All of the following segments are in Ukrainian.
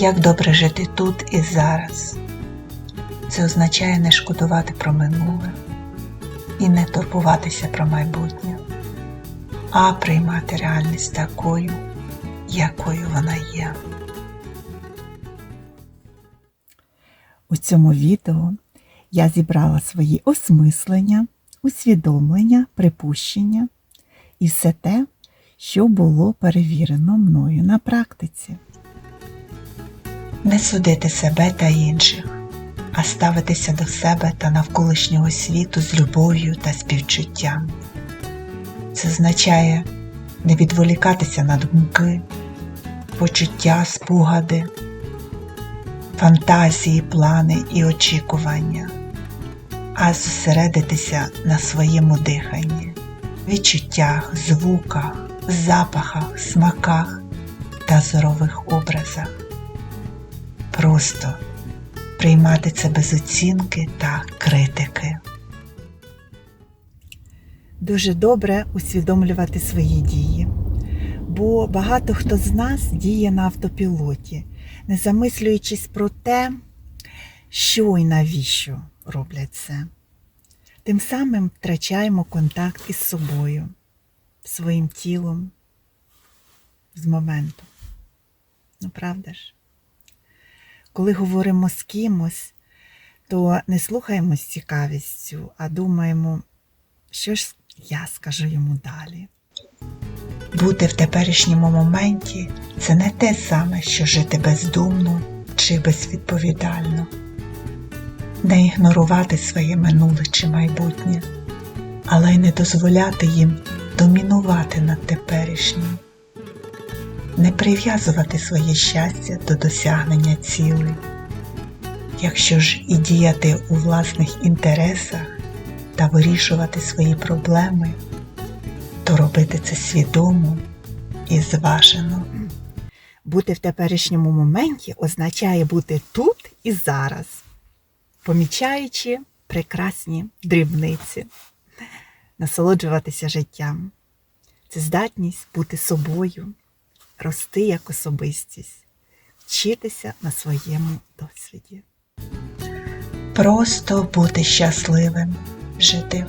Як добре жити тут і зараз. Це означає не шкодувати про минуле і не турбуватися про майбутнє, а приймати реальність такою, якою вона є. У цьому відео я зібрала свої осмислення, усвідомлення, припущення і все те, що було перевірено мною на практиці. Не судити себе та інших, а ставитися до себе та навколишнього світу з любов'ю та співчуттям. Це означає не відволікатися на думки, почуття, спогади, фантазії, плани і очікування, а зосередитися на своєму диханні, відчуттях, звуках, запахах, смаках та зорових образах. Просто приймати це без оцінки та критики. Дуже добре усвідомлювати свої дії, бо багато хто з нас діє на автопілоті, не замислюючись про те, що і навіщо роблять це. Тим самим втрачаємо контакт із собою, своїм тілом, з моментом. Ну, правда ж? Коли говоримо з кимось, то не слухаємо з цікавістю, а думаємо, що ж я скажу йому далі. Бути в теперішньому моменті це не те саме, що жити бездумно чи безвідповідально, не ігнорувати своє минуле чи майбутнє, але й не дозволяти їм домінувати над теперішнім, не прив'язувати своє щастя до досягнення цілей. Якщо ж і діяти у власних інтересах та вирішувати свої проблеми, то робити це свідомо і зважено. Бути в теперішньому моменті означає бути тут і зараз, помічаючи прекрасні дрібниці, насолоджуватися життям. Це здатність бути собою, рости як особистість, вчитися на своєму досвіді. Просто бути щасливим, жити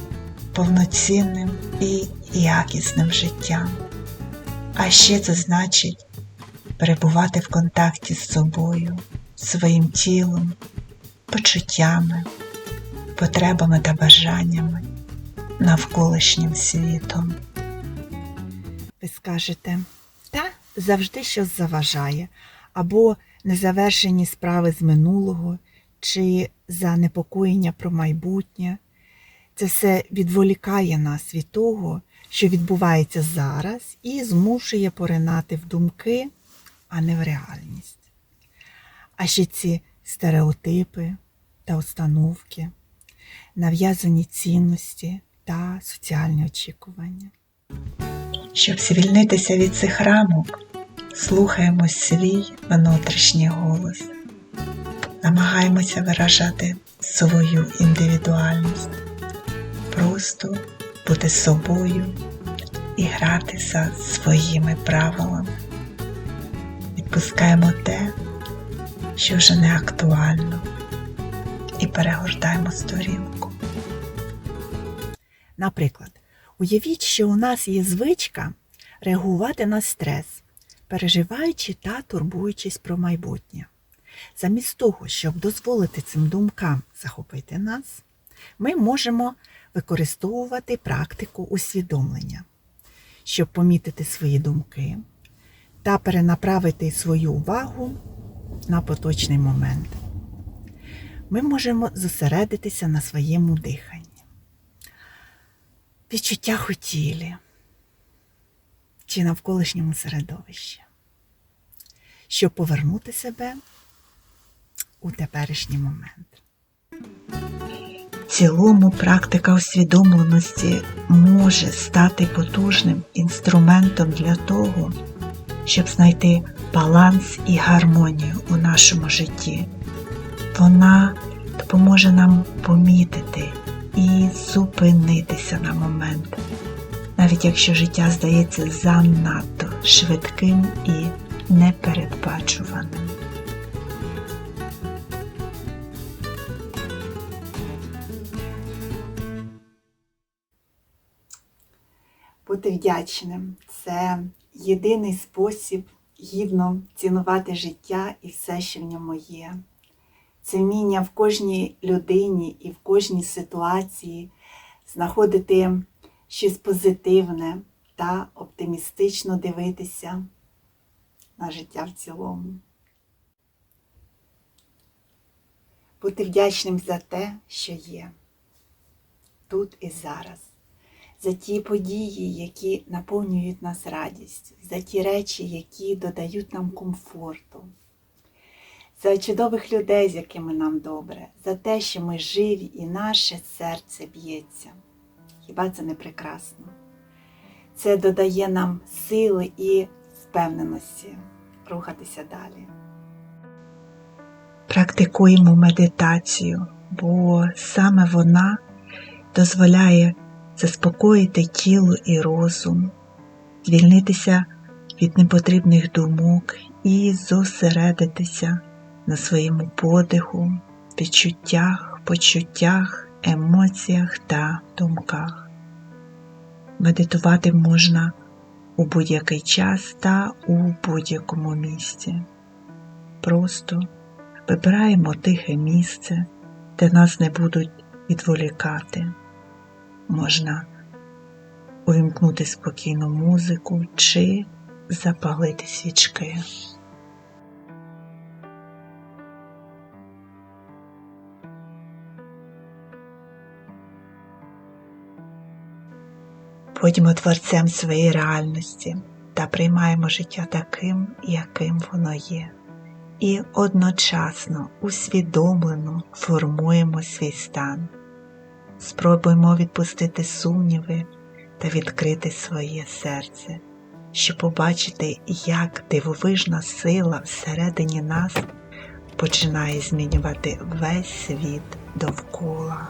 повноцінним і якісним життям. А ще це значить перебувати в контакті з собою, своїм тілом, почуттями, потребами та бажаннями, навколишнім світом. Ви скажете, завжди щось заважає, або незавершені справи з минулого, чи занепокоєння про майбутнє. Це все відволікає нас від того, що відбувається зараз, і змушує поринати в думки, а не в реальність. А ще ці стереотипи та установки, нав'язані цінності та соціальні очікування. Щоб звільнитися від цих рамок, слухаємо свій внутрішній голос, намагаємося виражати свою індивідуальність, просто бути собою і грати за своїми правилами. Відпускаємо те, що вже не актуально, і перегортаємо сторінку. Наприклад, уявіть, що у нас є звичка реагувати на стрес, переживаючи та турбуючись про майбутнє. Замість того, щоб дозволити цим думкам захопити нас, ми можемо використовувати практику усвідомлення, щоб помітити свої думки та перенаправити свою увагу на поточний момент. Ми можемо зосередитися на своєму диханні, відчуттях у тілі чи навколишньому середовищі, щоб повернути себе у теперішній момент. В цілому практика усвідомленості може стати потужним інструментом для того, щоб знайти баланс і гармонію у нашому житті. Вона допоможе нам помітити і зупинитися на момент, навіть якщо життя здається занадто швидким і непередбачуваним. Бути вдячним це єдиний спосіб гідно цінувати життя і все, що в ньому є. Це вміння в кожній людині і в кожній ситуації знаходити щось позитивне та оптимістично дивитися на життя в цілому. Бути вдячним за те, що є тут і зараз, за ті події, які наповнюють нас радістю, за ті речі, які додають нам комфорту, за чудових людей, з якими нам добре, за те, що ми живі і наше серце б'ється. Хіба це не прекрасно? Це додає нам сили і впевненості рухатися далі. Практикуємо медитацію, бо саме вона дозволяє заспокоїти тіло і розум, звільнитися від непотрібних думок і зосередитися на своєму подиху, відчуттях, почуттях, емоціях та думках. Медитувати можна у будь-який час та у будь-якому місці. Просто вибираємо тихе місце, де нас не будуть відволікати. Можна увімкнути спокійну музику чи запалити свічки. Будьмо творцем своєї реальності та приймаємо життя таким, яким воно є і одночасно усвідомлено формуємо свій стан. Спробуємо відпустити сумніви та відкрити своє серце, щоб побачити, як дивовижна сила всередині нас починає змінювати весь світ довкола.